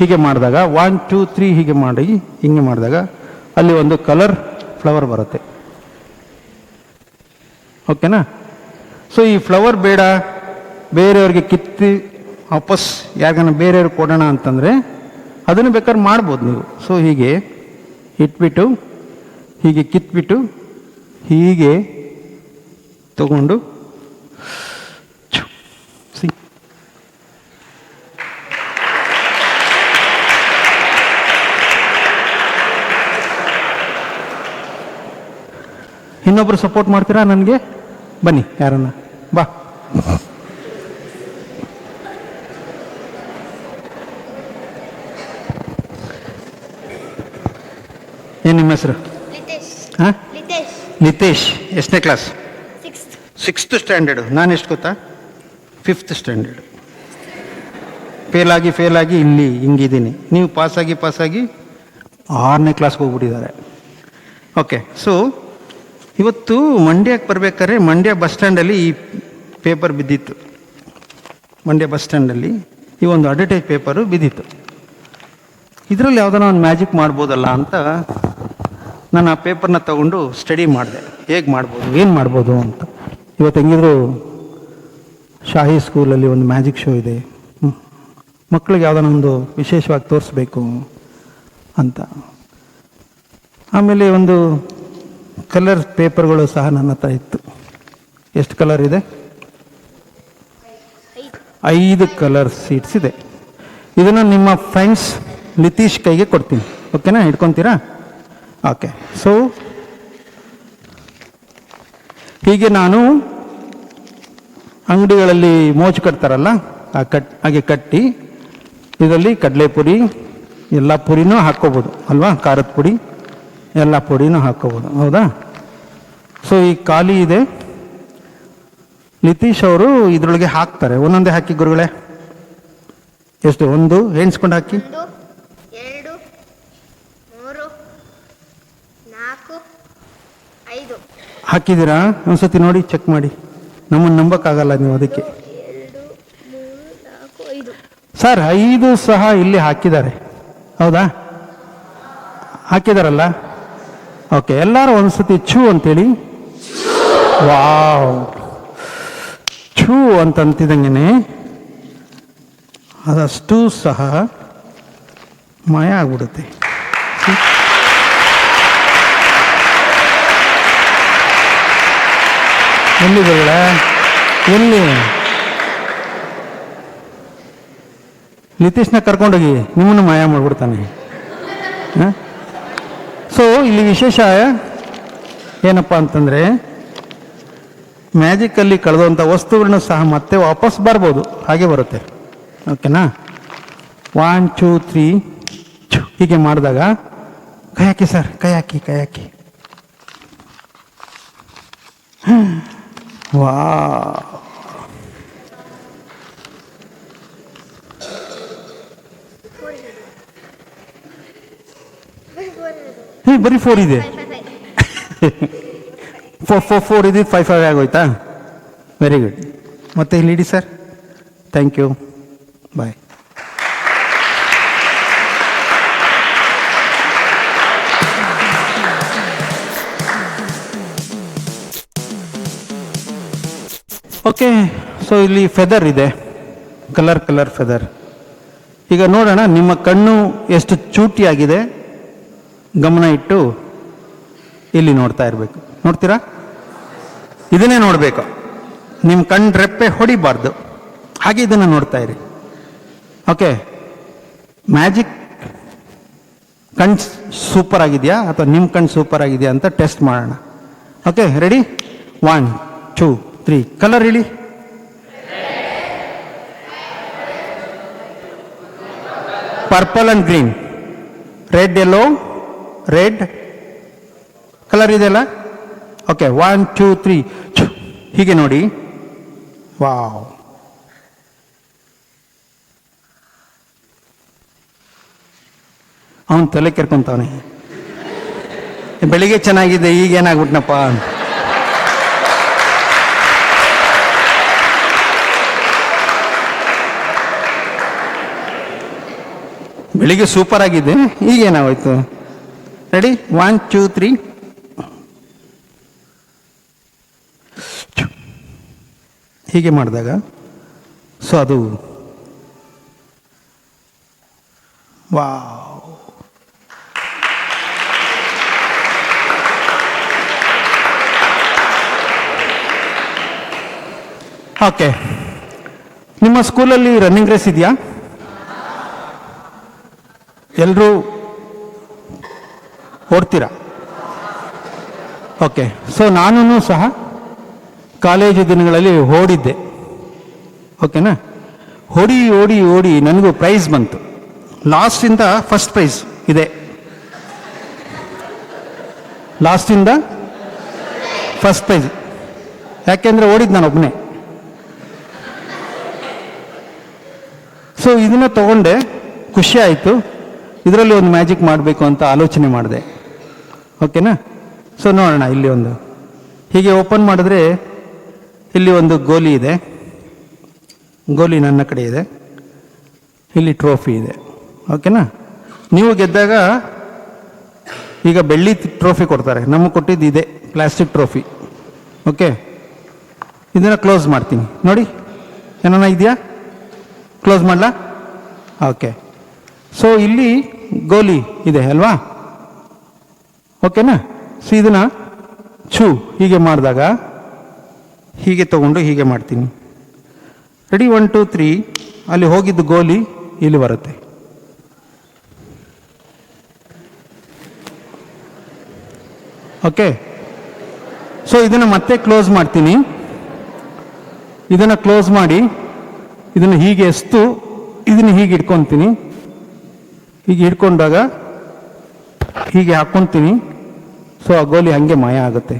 ಹೀಗೆ ಮಾಡಿದಾಗ one two three ಹೀಗೆ ಮಾಡಿ, ಹಿಂಗೆ ಮಾಡಿದಾಗ, ಅಲ್ಲಿ ಒಂದು ಕಲರ್ ಫ್ಲವರ್ ಬರುತ್ತೆ. ಓಕೆನಾ ಸೊ ಈ ಫ್ಲವರ್ ಬೇಡ, ಬೇರೆಯವ್ರಿಗೆ ಕಿತ್ತಿ ವಾಪಸ್ ಯಾರಿಗಾನ ಬೇರೆಯವ್ರಿಗೆ ಕೊಡೋಣ ಅಂತಂದರೆ, ಅದನ್ನು ಬೇಕಾದ್ರೆ ಮಾಡ್ಬೋದು ನೀವು. ಸೊ ಹೀಗೆ ಇಟ್ಬಿಟ್ಟು, ಹೀಗೆ ಕಿತ್ಬಿಟ್ಟು, ಹೀಗೆ ತಗೊಂಡು ಇನ್ನೊಬ್ರು ಸಪೋರ್ಟ್ ಮಾಡ್ತೀರಾ ನನಗೆ? ಬನ್ನಿ ಯಾರನ್ನ? ಬಾ. ಏನು ನಿಮ್ಮ ಹೆಸರು? ಹಾಂ? ನಿತೇಶ್. ಎಷ್ಟನೇ ಕ್ಲಾಸ್ ಸಿಕ್ಸ್ತ್ ಸ್ಟ್ಯಾಂಡರ್ಡು ನಾನು ಎಷ್ಟು ಗೊತ್ತಾ? ಫಿಫ್ತ್ ಸ್ಟ್ಯಾಂಡರ್ಡ್ ಫೇಲ್ ಆಗಿ ಫೇಲ್ ಆಗಿ ಇಲ್ಲಿ ಹಿಂಗಿದ್ದೀನಿ. ನೀವು ಪಾಸಾಗಿ ಪಾಸಾಗಿ ಆರನೇ ಕ್ಲಾಸ್ಗೆ ಹೋಗ್ಬಿಟ್ಟಿದ್ದಾರೆ. ಓಕೆ ಸೊ ಇವತ್ತು ಮಂಡ್ಯಕ್ಕೆ ಬರ್ಬೇಕಾದ್ರೆ ಮಂಡ್ಯ ಬಸ್ ಸ್ಟ್ಯಾಂಡಲ್ಲಿ ಈ ಪೇಪರ್ ಬಿದ್ದಿತ್ತು. ಮಂಡ್ಯ ಬಸ್ ಸ್ಟ್ಯಾಂಡಲ್ಲಿ ಈ ಒಂದು ಅಡ್ವರ್ಟೈಸ್ ಪೇಪರು ಬಿದ್ದಿತ್ತು. ಇದರಲ್ಲಿ ಯಾವುದಾನ ಒಂದು ಮ್ಯಾಜಿಕ್ ಮಾಡ್ಬೋದಲ್ಲ ಅಂತ ನಾನು ಆ ಪೇಪರ್ನ ತಗೊಂಡು ಸ್ಟಡಿ ಮಾಡಿದೆ. ಹೇಗೆ ಮಾಡ್ಬೋದು, ಏನು ಮಾಡ್ಬೋದು ಅಂತ. ಇವತ್ತು ಹೆಂಗಿದ್ರು ಶಾಹಿ ಸ್ಕೂಲಲ್ಲಿ ಒಂದು ಮ್ಯಾಜಿಕ್ ಶೋ ಇದೆ. ಮಕ್ಕಳಿಗೆ ಯಾವುದಾನ ಒಂದು ವಿಶೇಷವಾಗಿ ತೋರಿಸ್ಬೇಕು ಅಂತ. ಆಮೇಲೆ ಒಂದು ಕಲರ್ ಪೇಪರ್ಗಳು ಸಹ ನನ್ನ ಹತ್ರ ಇತ್ತು. ಎಷ್ಟು ಕಲರ್ ಇದೆ? ಐದು ಕಲರ್ ಸೀಟ್ಸ್ ಇದೆ. ಇದನ್ನು ನಿಮ್ಮ ಫ್ರೆಂಡ್ಸ್ ನಿತೀಶ್ ಕೈಗೆ ಕೊಡ್ತೀನಿ. ಓಕೆನಾ ಇಟ್ಕೊತೀರಾ? ಓಕೆ ಸೊ ಹೀಗೆ ನಾನು ಅಂಗಡಿಗಳಲ್ಲಿ ಮೋಚು ಕಟ್ತಾರಲ್ಲ, ಆ ಕಟ್, ಹಾಗೆ ಕಟ್ಟಿ ಇದರಲ್ಲಿ ಕಡಲೆಪುರಿ, ಎಲ್ಲ ಪುರಿನೂ ಹಾಕ್ಕೋಬೋದು, ಅಲ್ವಾ? ಖಾರದ ಪುಡಿ. ಎಲ್ಲ ಪುಡಿನೂ ಹಾಕೋಬೋದು ಹೌದಾ? ಸೊ ಈ ಖಾಲಿ ಇದೆ. ನಿತೀಶ್ ಅವರು ಇದರೊಳಗೆ ಹಾಕ್ತಾರೆ. ಒಂದೊಂದೇ ಹಾಕಿ ಗುರುಗಳೇ. ಎಷ್ಟು ಒಂದು ಎಣಿಸ್ಕೊಂಡು ಹಾಕಿ. ಒಂದು ಎರಡು ಮೂರು ನಾಲ್ಕು ಐದು. ಹಾಕಿದ್ದೀರಾ? ಒಂದ್ಸತಿ ನೋಡಿ ಚೆಕ್ ಮಾಡಿ. ನಮ್ಮನ್ನು ನಂಬಕ್ಕಾಗಲ್ಲ ನೀವು ಅದಕ್ಕೆ. ಸರ್ ಐದು ಸಹ ಇಲ್ಲಿ ಹಾಕಿದ್ದಾರೆ. ಹೌದಾ? ಹಾಕಿದಾರಲ್ಲ? ಓಕೆ, ಎಲ್ಲರೂ ಒಂದ್ಸತಿ ಛೂ ಅಂತೇಳಿ. ವಾವ್. ಛೂ ಅಂತಂತಿದಂಗೆ ಅದಷ್ಟು ಸಹ ಮಾಯ ಆಗ್ಬಿಡುತ್ತೆ. ಎಲ್ಲಿ ಬೇಡ ಎಲ್ಲಿ? ನಿತೀಶ್ನ ಕರ್ಕೊಂಡೋಗಿ ನಿಮ್ಮನ್ನು ಮಾಯ ಮಾಡ್ಬಿಡ್ತಾನೆ. ಸೊ ಇಲ್ಲಿ ವಿಶೇಷ ಏನಪ್ಪ ಅಂತಂದರೆ ಮ್ಯಾಜಿಕಲ್ಲಿ ಕಳೆದಂಥ ವಸ್ತುಗಳನ್ನ ಸಹ ಮತ್ತೆ ವಾಪಸ್ ಬರ್ಬೋದು. ಹಾಗೆ ಬರುತ್ತೆ. ಓಕೆನಾ ಒನ್ ಟೂ ತ್ರೀ ಹೀಗೆ ಮಾಡಿದಾಗ ಕೈ ಹಾಕಿ ಸರ್ ಕೈ ಹಾಕಿ ಕೈ ಹಾಕಿ ವಾ ಹೇ ಬರೀ ಫೋರ್ ಇದೆ. ಫೋರ್ ಫೋರ್ ಫೋರ್ ಇದೆ ಫೈವ್ ಫೈವ್ ಆಗೋಯ್ತಾ? ವೆರಿ ಗುಡ್ ಮತ್ತೆ ಇಲ್ಲಿ ಇಡಿ sir thank you bye okay so ಇಲ್ಲಿ ಫೆದರ್ ಇದೆ. ಕಲರ್ ಕಲರ್ ಫೆದರ್ ಈಗ ನೋಡೋಣ ನಿಮ್ಮ ಕಣ್ಣು ಎಷ್ಟು ಚೂಟಿಯಾಗಿದೆ. ಗಮನ ಇಟ್ಟು ಇಲ್ಲಿ ನೋಡ್ತಾ ಇರಬೇಕು. ನೋಡ್ತೀರಾ? ಇದನ್ನೇ ನೋಡಬೇಕು. ನಿಮ್ಮ ಕಣ್ಣು ರೆಪ್ಪೆ ಹೊಡಿಬಾರ್ದು. ಹಾಗೆ ಇದನ್ನು ನೋಡ್ತಾ ಇರಿ. ಓಕೆ. ಮ್ಯಾಜಿಕ್ ಕಣ್ ಸೂಪರ್ ಆಗಿದೆಯಾ ಅಥವಾ ನಿಮ್ಮ ಕಣ್ಣು ಸೂಪರ್ ಆಗಿದೆಯಾ ಅಂತ ಟೆಸ್ಟ್ ಮಾಡೋಣ. Okay, ready? One, two, three. Colour ಹೇಳಿ. Purple and green. Red yellow red colour ಇದೆಯಲ್ಲ? ಓಕೆ ಒನ್ ಟೂ ತ್ರೀ ಹೀಗೆ ನೋಡಿ. ವಾವ್ ಅವನು ತಲೆ ಕೆರ್ಕೊಂತವನೆ. ಬೆಳಿಗ್ಗೆ ಚೆನ್ನಾಗಿದೆ, ಈಗ ಏನಾಗ್ಬಿಟ್ನಪ್ಪ? ಬೆಳಿಗ್ಗೆ ಸೂಪರ್ ಆಗಿದೆ ಈಗೇನಾಗೋಯ್ತು ರೆಡಿ ಒನ್ ಟೂ ತ್ರೀ ಹೀಗೆ ಮಾಡಿದಾಗ, ಸೊ ಅದು ವಾ ಓಕೆ. ನಿಮ್ಮ ಸ್ಕೂಲಲ್ಲಿ ರನ್ನಿಂಗ್ ರೇಸ್ ಇದೆಯಾ? ಎಲ್ಲರೂ ಓಡ್ತೀರಾ? ಓಕೆ ಸೊ ನಾನು ಸಹ ಕಾಲೇಜು ದಿನಗಳಲ್ಲಿ ಓಡಿದ್ದೆ. ಓಕೆನಾ ಓಡಿ ಓಡಿ ಓಡಿ ನನಗೂ ಪ್ರೈಸ್ ಬಂತು. ಲಾಸ್ಟಿಂದ ಫಸ್ಟ್ ಪ್ರೈಸ್ ಇದೆ. ಲಾಸ್ಟಿಂದ ಫಸ್ಟ್ ಪ್ರೈಸ್ ಯಾಕೆಂದರೆ ಓಡಿದ್ದು ನಾನು ಒಬ್ಬನೇ ಸೊ ಇದನ್ನ ತಗೊಂಡೆ. ಖುಷಿ ಆಯಿತು. ಇದರಲ್ಲಿ ಒಂದು ಮ್ಯಾಜಿಕ್ ಮಾಡಬೇಕು ಅಂತ ಆಲೋಚನೆ ಮಾಡಿದೆ. ಓಕೆನಾ? ಸೊ ನೋಡೋಣ, ಇಲ್ಲಿ ಒಂದು. ಹೀಗೆ ಓಪನ್ ಮಾಡಿದ್ರೆ ಇಲ್ಲಿ ಒಂದು ಗೋಲಿ ಇದೆ. ಗೋಲಿ ನನ್ನ ಕಡೆ ಇದೆ. ಇಲ್ಲಿ ಟ್ರೋಫಿ ಇದೆ. ಓಕೆನಾ? ನೀವು ಗೆದ್ದಾಗ ಈಗ ಬೆಳ್ಳಿ ಟ್ರೋಫಿ ಕೊಡ್ತಾರೆ. ನಮಗೆ ಕೊಟ್ಟಿದ್ದು ಇದೆ ಪ್ಲಾಸ್ಟಿಕ್ ಟ್ರೋಫಿ ಓಕೆ? ಇದನ್ನು ಕ್ಲೋಸ್ ಮಾಡ್ತೀನಿ. ನೋಡಿ, ಏನಾನ ಇದೆಯಾ? ಕ್ಲೋಸ್ ಮಾಡಲಾ? ಓಕೆ. ಸೊ ಇಲ್ಲಿ ಗೋಲಿ ಇದೆ, ಅಲ್ವಾ? ಓಕೆನಾ? ಸೊ ಇದನ್ನ ಛೂ ಹೀಗೆ ಮಾಡಿದಾಗ, ಹೀಗೆ ತಗೊಂಡು ಹೀಗೆ ಮಾಡ್ತೀನಿ. ರೆಡಿ ಒನ್ ಟು ತ್ರೀ ಅಲ್ಲಿ ಹೋಗಿದ್ದು ಗೋಲಿ ಇಲ್ಲಿ ಬರುತ್ತೆ. ಓಕೆ ಸೊ ಇದನ್ನು ಮತ್ತೆ ಕ್ಲೋಸ್ ಮಾಡ್ತೀನಿ. ಇದನ್ನು ಕ್ಲೋಸ್ ಮಾಡಿ, ಇದನ್ನು ಹೀಗೆ ಎಸ್ತು, ಇದನ್ನು ಹೀಗೆ ಇಟ್ಕೊತೀನಿ. ಹೀಗೆ ಹಿಡ್ಕೊಂಡಾಗ ಹೀಗೆ ಹಾಕ್ಕೊತೀನಿ ಸೊ ಆ ಗೋಲಿ ಹಾಗೆ ಮಾಯ ಆಗುತ್ತೆ.